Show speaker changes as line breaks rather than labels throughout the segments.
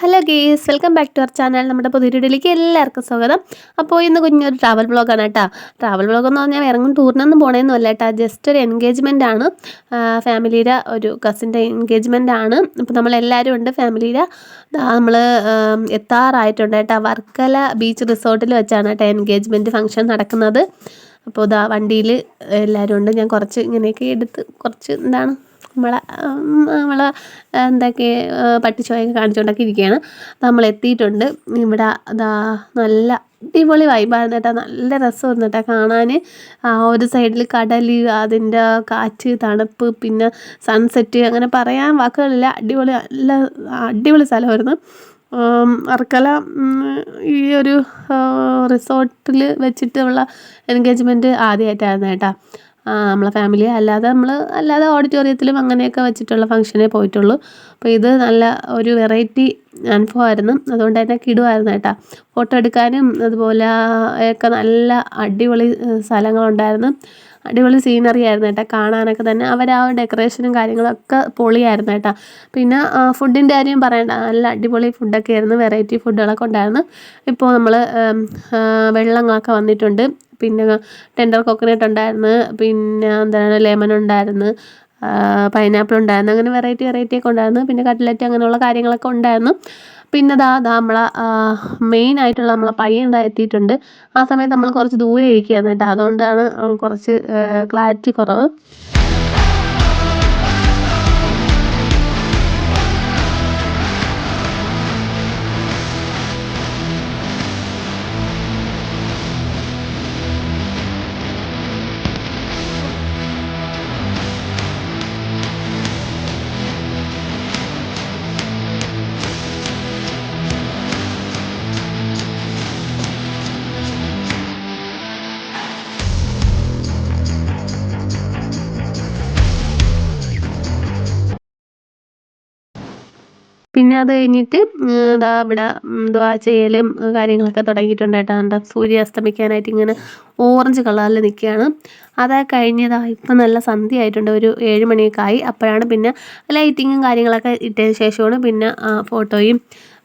Hello guys welcome back to our channel നമ്മുടെ പുതിയൊരു വീഡിയോയിലേക്ക് എല്ലാവർക്കും സ്വാഗതം. അപ്പോൾ ഇന്ന് കുഞ്ഞൊരു ട്രാവൽ ബ്ലോഗാണ് കേട്ടോ. ട്രാവൽ ബ്ലോഗ് എന്ന് പറഞ്ഞാൽ ഇറങ്ങും ടൂറിനൊന്നും പോകണമെന്നും കേട്ടോ. ജസ്റ്റ് ഒരു എൻഗേജ്മെന്റ് ആണ്. ഫാമിലിയുടെ ഒരു കസിന്റെ എൻഗേജ്മെന്റ് ആണ്. അപ്പോൾ നമ്മളെല്ലാവരും ഉണ്ട് ഫാമിലിയുടെ നമ്മൾ എത്താറായിട്ടുണ്ട് കേട്ടോ. വർക്കല ബീച്ച് റിസോർട്ടിൽ വെച്ചാണ് കേട്ടോ എൻഗേജ്മെന്റ് ഫംഗ്ഷൻ നടക്കുന്നത്. അപ്പോൾ ഇതാ വണ്ടിയിൽ എല്ലാവരും ഉണ്ട്. ഞാൻ കുറച്ച് ഇങ്ങനെയൊക്കെ എടുത്ത് കുറച്ച് എന്താണ് നമ്മളെ നമ്മളെ എന്തൊക്കെ പട്ടിച്ചോയൊക്കെ കാണിച്ചുകൊണ്ടൊക്കെ ഇരിക്കുകയാണ് നമ്മൾ എത്തിയിട്ടുണ്ട് ഇവിടെ അതാ നല്ല അടിപൊളി വൈബായിരുന്നു കേട്ടോ നല്ല രസമായിരുന്നു കേട്ടോ കാണാൻ ആ ഒരു സൈഡിൽ കടൽ അതിന്റെ കാറ്റ് തണുപ്പ് പിന്നെ സൺസെറ്റ് അങ്ങനെ പറയാൻ വാക്കുകളില്ല. അടിപൊളി നല്ല അടിപൊളി സ്ഥലമായിരുന്നു. അർക്കല ഈ ഒരു റിസോർട്ടിൽ വെച്ചിട്ടുള്ള എൻഗേജ്മെന്റ് ആദ്യമായിട്ടായിരുന്നു കേട്ടോ നമ്മളെ ഫാമിലി അല്ലാതെ നമ്മൾ അല്ലാതെ ഓഡിറ്റോറിയത്തിലും അങ്ങനെയൊക്കെ വെച്ചിട്ടുള്ള ഫംഗ്ഷനേ പോയിട്ടുള്ളൂ. അപ്പോൾ ഇത് നല്ല ഒരു വെറൈറ്റി അനുഭവമായിരുന്നു അതുകൊണ്ട് തന്നെ കിടുവായിരുന്നു കേട്ടോ. ഫോട്ടോ എടുക്കാനും അതുപോലെ ഒക്കെ നല്ല അടിപൊളി സ്ഥലങ്ങളുണ്ടായിരുന്നു. അടിപൊളി സീനറി ആയിരുന്നു കേട്ടോ. കാണാനൊക്കെ തന്നെ അവർ ആ ഡെക്കറേഷനും കാര്യങ്ങളൊക്കെ പൊളിയായിരുന്നു കേട്ടോ. പിന്നെ ഫുഡിന്റെ കാര്യം പറയണ്ട. നല്ല അടിപൊളി ഫുഡൊക്കെ ആയിരുന്നു. വെറൈറ്റി ഫുഡുകളൊക്കെ ഉണ്ടായിരുന്നു. ഇപ്പോൾ നമ്മൾ വെള്ളങ്ങളൊക്കെ വന്നിട്ടുണ്ട്. പിന്നെ ടെൻഡർ കോക്കനട്ട് ഉണ്ടായിരുന്നു പിന്നെ എന്താണ് ലെമൺ ഉണ്ടായിരുന്നു പൈനാപ്പിൾ ഉണ്ടായിരുന്നു അങ്ങനെ വെറൈറ്റി വെറൈറ്റി ഒക്കെ ഉണ്ടായിരുന്നു പിന്നെ കട്ട്ലറ്റ് അങ്ങനെയുള്ള കാര്യങ്ങളൊക്കെ ഉണ്ടായിരുന്നു. പിന്നെ ദാ നമ്മളെ മെയിൻ ആയിട്ടുള്ള നമ്മളെ പയ്യൻ എത്തിയിട്ടുണ്ട് ആ സമയത്ത് നമ്മൾ കുറച്ച് ദൂരെ ഇരിക്കുകയായിരുന്നു കേട്ടോ. അതുകൊണ്ടാണ് കുറച്ച് ക്ലാരിറ്റി കുറവ്. പിന്നെ അത് കഴിഞ്ഞിട്ട് ദാ ഇവിടെ എന്തുവാ ചെയ്യലും കാര്യങ്ങളൊക്കെ തുടങ്ങിയിട്ടുണ്ട് കേട്ടോ. എന്താ സൂര്യ അസ്തമിക്കാനായിട്ട് ഇങ്ങനെ ഓറഞ്ച് കളറിൽ നിൽക്കുകയാണ്. അതാ കഴിഞ്ഞതാ. ഇപ്പം നല്ല സന്ധ്യ ആയിട്ടുണ്ട് ഒരു ഏഴ് മണിയൊക്കെ ആയി. അപ്പോഴാണ് പിന്നെ ലൈറ്റിങ്ങും കാര്യങ്ങളൊക്കെ ഇട്ടതിന് ശേഷമാണ് പിന്നെ ഫോട്ടോയും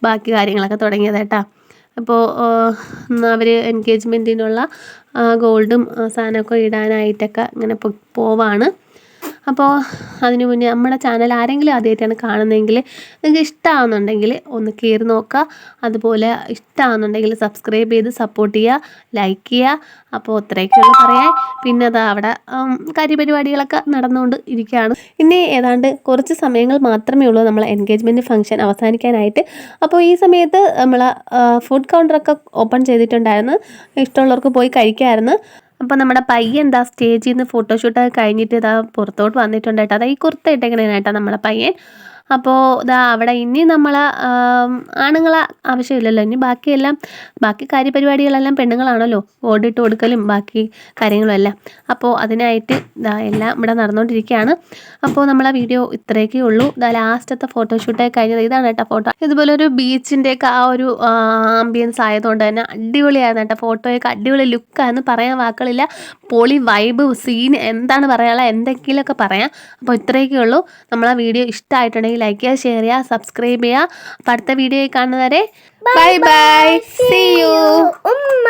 ബാക്കി കാര്യങ്ങളൊക്കെ തുടങ്ങിയത് കേട്ടോ. അപ്പോൾ അവർ എൻഗേജ്മെന്റിനുള്ള ഗോൾഡും സാധനമൊക്കെ ഇടാനായിട്ടൊക്കെ ഇങ്ങനെ പോവാണ്. അപ്പോൾ അതിന് മുന്നേ നമ്മുടെ ചാനൽ ആരെങ്കിലും ആദ്യമായിട്ടാണ് കാണുന്നതെങ്കിൽ നിങ്ങൾക്ക് ഇഷ്ടമാകുന്നുണ്ടെങ്കിൽ ഒന്ന് കയറി നോക്കുക. അതുപോലെ ഇഷ്ടമാകുന്നുണ്ടെങ്കിൽ സബ്സ്ക്രൈബ് ചെയ്ത് സപ്പോർട്ട് ചെയ്യുക ലൈക്ക് ചെയ്യുക. അപ്പോൾ അത്രയൊക്കെയുള്ള പറയാൻ. പിന്നെ അത് അവിടെ കാര്യപരിപാടികളൊക്കെ നടന്നുകൊണ്ട് ഇരിക്കുകയാണ്. ഇനി ഏതാണ്ട് കുറച്ച് സമയങ്ങൾ മാത്രമേ ഉള്ളൂ നമ്മൾ എൻഗേജ്മെന്റ് ഫംഗ്ഷൻ അവസാനിക്കാനായിട്ട്. അപ്പോൾ ഈ സമയത്ത് നമ്മൾ ഫുഡ് കൗണ്ടറൊക്കെ ഓപ്പൺ ചെയ്തിട്ടുണ്ടായിരുന്നു. ഇഷ്ടമുള്ളവർക്ക് പോയി കഴിക്കാമായിരുന്നു. അപ്പോൾ നമ്മുടെ പയ്യ എന്താ സ്റ്റേജിൽ നിന്ന് ഫോട്ടോഷൂട്ടൊക്കെ കഴിഞ്ഞിട്ട് ഇതാ പുറത്തോട്ട് വന്നിട്ടുണ്ട് കേട്ടോ. അതാ ഈ കുർത്ത ഇട്ടെങ്ങനെയാണ് കേട്ടോ നമ്മുടെ പയ്യൻ. അപ്പോൾ ഇതാ അവിടെ ഇനി നമ്മൾ ആണുങ്ങളെ ആവശ്യമില്ലല്ലോ. ഇനി ബാക്കിയെല്ലാം ബാക്കി കാര്യപരിപാടികളെല്ലാം പെണ്ണുങ്ങളാണല്ലോ. ഓടിട്ട് കൊടുക്കലും ബാക്കി കാര്യങ്ങളും എല്ലാം അപ്പോൾ അതിനായിട്ട് ഇതാ എല്ലാം ഇവിടെ നടന്നുകൊണ്ടിരിക്കുകയാണ് അപ്പോൾ നമ്മളെ വീഡിയോ ഇത്രയൊക്കെ ഉള്ളൂ. ഇതാ ലാസ്റ്റത്തെ ഫോട്ടോഷൂട്ടൊക്കെ കഴിഞ്ഞത് ഇതാണ് കേട്ടോ ഫോട്ടോ. ഇതുപോലെ ഒരു ബീച്ചിന്റെയൊക്കെ ആ ഒരു ആംബിയൻസ് ആയതുകൊണ്ട് തന്നെ അടിപൊളിയായിരുന്നു കേട്ടോ ഫോട്ടോയൊക്കെ. അടിപൊളി ലുക്കായിരുന്നു. പറയാൻ വാക്കുകളില്ല. പൊളി വൈബ് സീൻ എന്താണ് പറയാനുള്ള എന്തെങ്കിലുമൊക്കെ പറയാം. അപ്പോൾ ഇത്രയൊക്കെ ഉള്ളൂ. നമ്മളെ വീഡിയോ ഇഷ്ടമായിട്ടുണ്ടെങ്കിൽ ലൈക്ക് ചെയ്യുക ഷെയർ ചെയ്യുക സബ്സ്ക്രൈബ് ചെയ്യുക. അപ്പം അടുത്ത വീഡിയോ കാണുന്നവരെ ബൈ ബൈ സി യു
ഉമ്മ.